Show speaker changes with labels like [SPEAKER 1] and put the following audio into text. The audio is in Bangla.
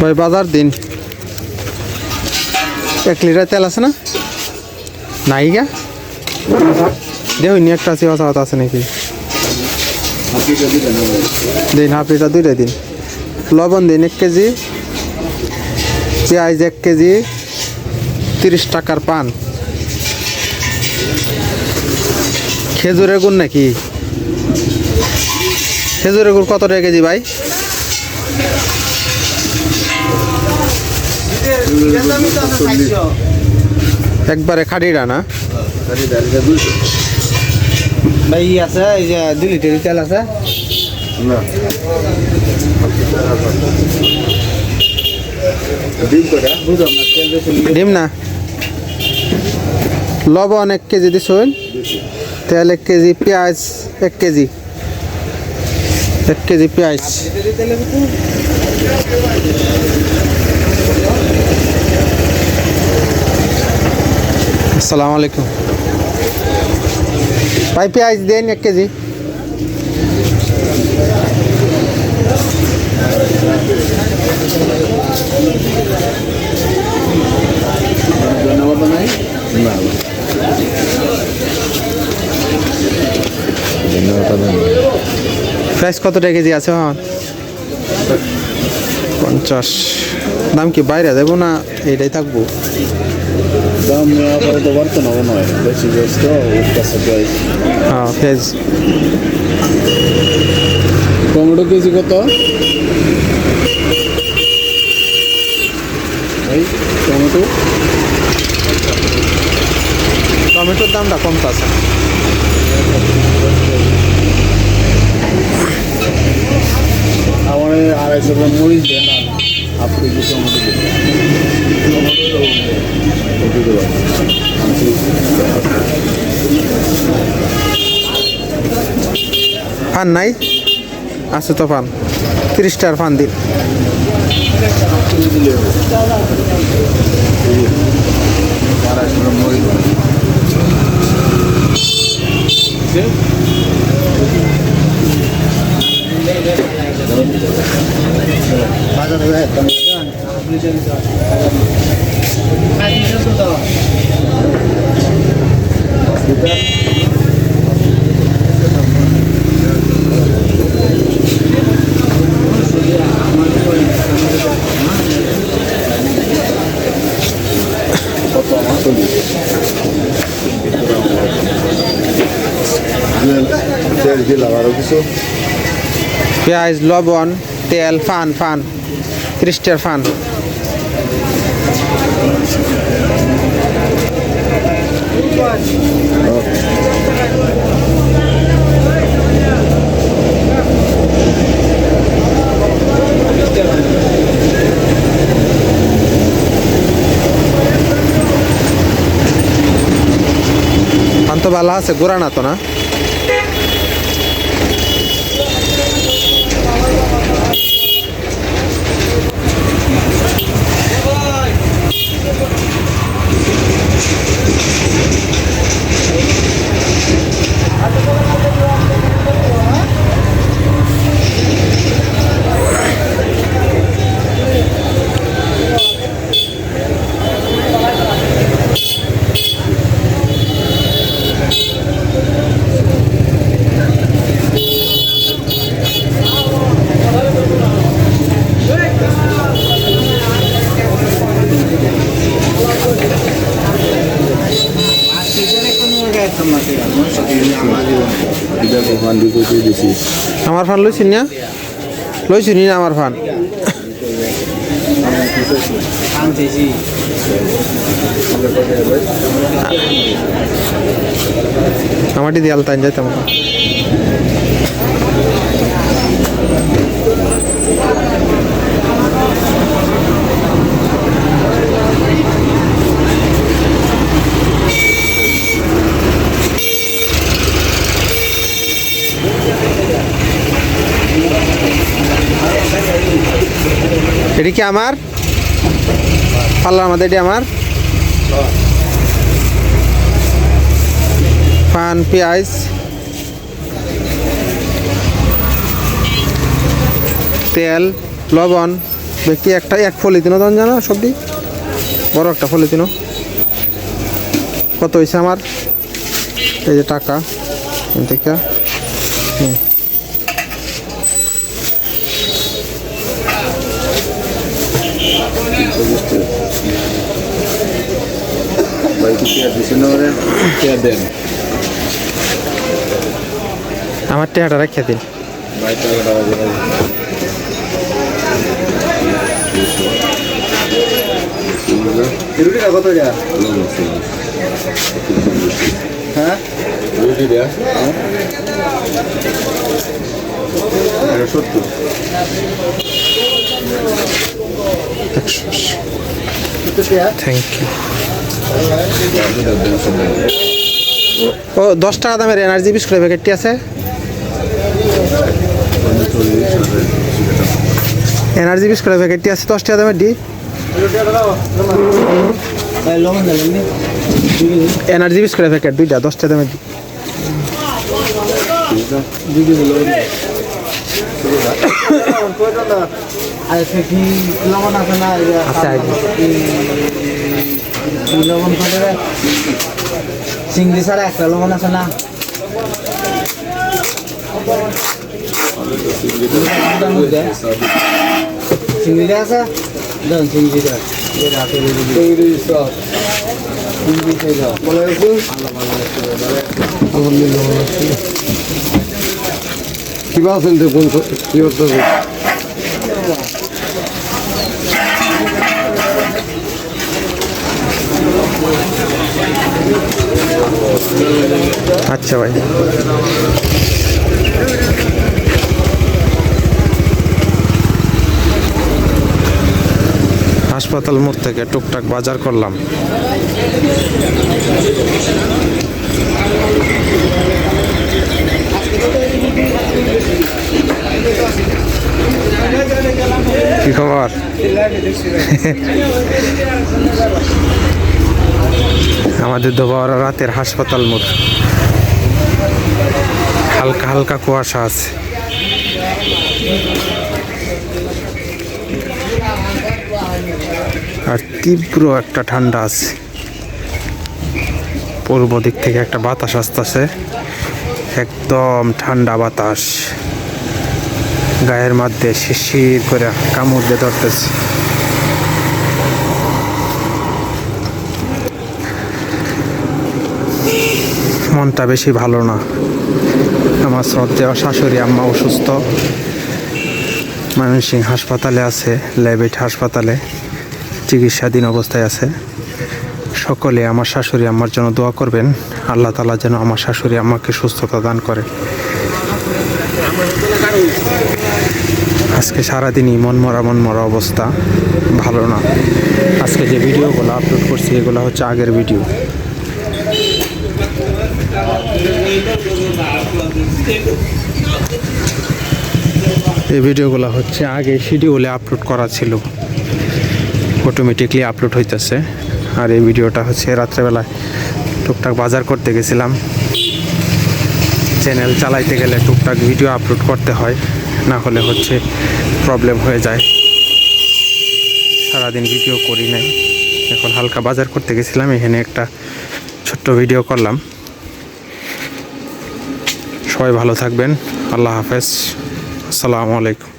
[SPEAKER 1] ভাই, বাজার দিন। এক লিটার তেল আছে না? নাই গা। দেখুন একটা আছে কথা আছে নাকি? দিন, হাফ লিটার দুইটা দিন। লবণ দিন, এক কেজি। পেঁয়াজ এক কেজি। তিরিশ টাকার পান। খেজুরের গুড় নাকি? খেজুরের গুড় কত টাকা কেজি ভাই? একবারে খাটিটা না?
[SPEAKER 2] ভাই আছে এই যে দুই লিটার তেল আছে। না।
[SPEAKER 1] ডিম না? লবণ এক কেজি দিছুন তেল এক কেজি পেঁয়াজ এক কেজি। এক কেজি পেঁয়াজ। আসসালামু আলাইকুম। ভাই, পেঁয়াজ দেন এক কেজি। প্রাইস কত টাকা কেজি আছে হন পঞ্চাশ। দাম কি বাইরে যাব না এইটাই থাকব?
[SPEAKER 3] দাম আপাতত বাড়তে না মনে হয় বেশি উঠতেছে প্রাইস
[SPEAKER 1] হ্যাঁ পেঁয়াজ
[SPEAKER 3] টমেটো কেজি কত? এই টমেটো।
[SPEAKER 1] টমেটোর দামটা কমতে আছে
[SPEAKER 3] আমার এই আড়াইশো গ্রাম মরিচ দেন আর হাফ দেন টমেটো।
[SPEAKER 1] ফান নাই আছে তো ফান তিরিশটার ফান দিন?
[SPEAKER 2] বাজার হয়ে টমেটো দেন হাফ লিটার দিতে হবে। পাঁচ লিটার তো দাও।
[SPEAKER 3] কত আমার চল্লিশ তেল দিলাম আরও কিছু
[SPEAKER 1] পেঁয়াজ লবণ তেল ফান ফান তিরিশটার ফান ফান। ভালো আছে গোড়া না তো না
[SPEAKER 2] পাঁচ লিটারে কোনো গায়ে থামা ছিল না।
[SPEAKER 3] এটা কখন দিছি
[SPEAKER 1] আমার ফান লইছি না? লইছি নি আমার ফান।
[SPEAKER 2] আমার
[SPEAKER 1] আমারটি দিয়ে আলতাইন যাইতাম। কি আমার? পাল্লার মধ্যে এটি আমার। পান, পেঁয়াজ। তেল, লবণ। ব্যক্তি একটা, এক পলিথিনও দাম জানো সবজি। বড় একটা পলিথিনও কত হয়েছে আমার? এই যে টাকা।
[SPEAKER 3] চেয়ার দেন
[SPEAKER 1] আমার টাকাটা রেখে দিন।
[SPEAKER 2] রুটিটা কত হ্যাঁ?
[SPEAKER 3] রুটি দেয়া সত্তর
[SPEAKER 1] থ্যাংক ইউ ও, দশ টাকা দামের এনার্জি বিস্কুটের প্যাকেটটি আছে? এনার্জি বিস্কুটের প্যাকেটটি আছে, দশ টাকা দামের ডি এনার্জি বিস্কুটের প্যাকেট দুইটা, দশ টাকা দামের দি
[SPEAKER 2] চিংড়ি ছাড়া একটা লবণ আছে না চিংড়িটা আছে চিংড়িটা। চিংড়ি খাই দাও ভালো আছে আলহামদুলিল্লাহ ভালো আছে
[SPEAKER 3] কি করতে
[SPEAKER 1] আচ্ছা ভাই। হাসপাতাল মোড় থেকে টুকটাক বাজার করলাম। কি খবর? আমাদের দোবাওয়ারা রাতের হাসপাতাল মোড়। হালকা হালকা কুয়াশা আছে। আর তীব্র একটা ঠান্ডা আছে। পূর্ব দিক থেকে একটা বাতাস আসতেছে। একদম ঠান্ডা বাতাস। গায়ের মধ্যে শিশির করে কামড় দিয়ে ধরতেছে। মনটা বেশি ভালো না। আমার শ্রদ্ধেয় শাশুড়ি আম্মা অসুস্থ। ময়মনসিংহ হাসপাতালে আছে ল্যাবেট হাসপাতালে চিকিৎসাধীন অবস্থায় আছে। সকলে আমার শাশুড়ি আমার জন্য দোয়া করবেন। আল্লাহ তালা যেন আমার শাশুড়ি আমাকে সুস্থতা দান করে। আজকে সারাদিনই মনমরা মনমরা অবস্থা, ভালো না। আজকে যে ভিডিওগুলো আপলোড করছি, এগুলো হচ্ছে আগের ভিডিও। এই ভিডিওগুলো হচ্ছে আগে শিডিউলে আপলোড করা ছিল। অটোমেটিকলি আপলোড হইতেছে। আর এই ভিডিওটা হচ্ছে রাত্রেবেলায় টুকটাক বাজার করতে গেছিলাম। চ্যানেল চালাইতে গেলে টুকটাক ভিডিও আপলোড করতে হয়, না হলে হচ্ছে প্রবলেম হয়ে যায়। সারাদিন ভিডিও করি নাই। এখন হালকা বাজার করতে গেছিলাম, এখানে একটা ছোট্ট ভিডিও করলাম। সবাই ভালো থাকবেন, আল্লাহ হাফেজ। আসসালামু আলাইকুম।